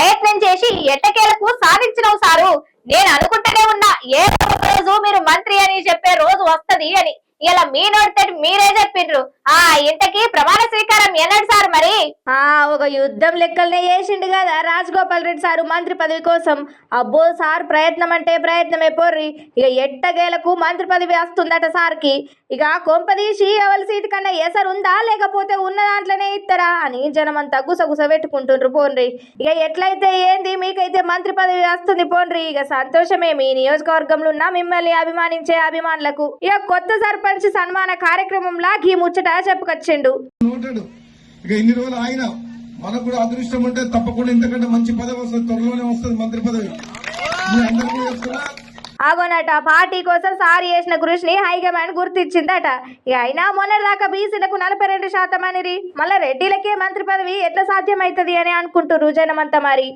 ప్రయత్నం చేసి ఎట్టకేలకు సాధించినవు సారు. నేను అనుకుంటూనే ఉన్నా ఏ రోజు మీరు మంత్రి అని చెప్పే రోజు వస్తది అని. ఇలా మీ నోటితోటి మీరే చెప్పిండ్రు ఆ ఇంతకీ ప్రమాణ స్వీకారం ఎన్నడు సార్ మరి? ఆ ఒక యుద్ధం లెక్కలనే చేసిండు కదా రాజగోపాల్ రెడ్డి సారు మంత్రి పదవి కోసం. అబ్బో సార్ ప్రయత్నం అంటే ప్రయత్నమే పోర్రి. ఇక ఎట్టగేలకు మంత్రి పదవి వస్తుందట సార్కి. ఇక కొంపదీసి ఎవరి సీటు కన్నా ఎసరు ఉందా లేకపోతే ఉన్న దాంట్లోనే ఇస్తారా అని జనమంతా గుసగుస పెట్టుకుంటుండ్రు పోన్రి. ఇక ఎట్లయితే ఏంది మీకైతే మంత్రి పదవి వస్తుంది పోన్రి. ఇక సంతోషమే మీ నియోజకవర్గంలో ఉన్న మిమ్మల్ని అభిమానించే అభిమానులకు. ఇక కొత్త సర్పంచ్ సన్మాన కార్యక్రమంలా ఈ ముచ్చట చెప్పుకొచ్చిండు. ఇక ఇన్ని రోజులు ఆయన మనకు కూడా అదృష్టం ఉంటే తప్పకుండా ఇంతకంటే మంచి పదవి వస్తుంది. త్వరలోనే వస్తుంది మంత్రి పదవి. ఆగోనట పార్టీ కోసం సార్ చేసిన కృషిని హైకమాండ్ గుర్తించిందట ఇక అయినా మొన్నటిదాకా బీసీలకు నలభై రెండు శాతం అనిరి. మళ్ళా రెడ్డిలకే మంత్రి పదవి ఎట్లా సాధ్యమవుతుంది అని అనుకుంటున్నారు జనమంతా మరి.